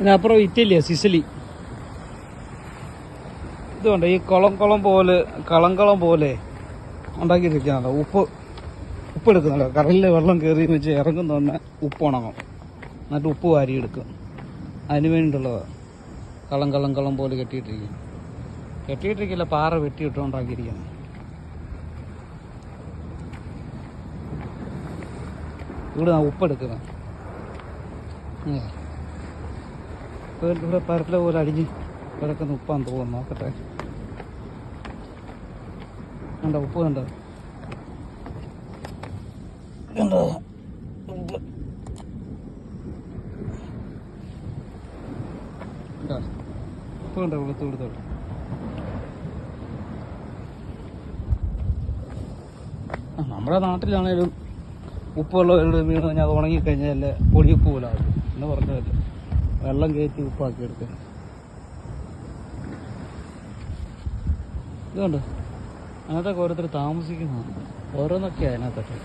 ഇതിനപ്പുറം ഇറ്റലിയ സിസിലി. ഇതുകൊണ്ട് ഈ കുളം കുളം പോലെ കളം കളം പോലെ ഉണ്ടാക്കിയിട്ടിരിക്കുന്നുണ്ടോ ഉപ്പ് ഉപ്പ് എടുക്കുന്നുണ്ടോ കടലിൽ വെള്ളം കയറി വെച്ച് ഇറങ്ങുന്ന തന്നെ ഉപ്പ് ഉണങ്ങും എന്നിട്ട് ഉപ്പ് വാരിയെടുക്കും. അതിന് വേണ്ടിയിട്ടുള്ളതാണ് കളം കളം കളം പോലെ കെട്ടിയിട്ടിരിക്കും കെട്ടിയിട്ടിരിക്കില്ല പാറ വെട്ടിയിട്ടുണ്ടാക്കിയിരിക്കുന്നത് ഇവിടെ ഉപ്പ് എടുക്കുന്നത് ഇവിടെ പരപ്പില പോലെ അടിഞ്ഞ് കിടക്കുന്ന ഉപ്പാന്ന് തോന്നുന്നു. നോക്കട്ടെ. കണ്ടോ ഉപ്പ് കണ്ടോ? കണ്ടോ? ഉപ്പ്. കണ്ടോ? വെളുത്ത് കൊടുത്തോളൂ ആ നമ്മുടെ നാട്ടിലാണേലും ഉപ്പുള്ള വീണ് കഴിഞ്ഞാൽ അത് ഉണങ്ങിക്കഴിഞ്ഞാൽ പൊടിയുപ്പ് പോലെ ആകും എന്ന് പറഞ്ഞതല്ലേ വെള്ളം കയറ്റി ഉപ്പാക്കി എടുക്കാൻ ഇതുകൊണ്ട് അതിനകത്തൊക്കെ ഓരോരുത്തർ താമസിക്കുന്നതാണ്. ഓരോന്നൊക്കെയാണ് അതിനകത്തൊക്കെ.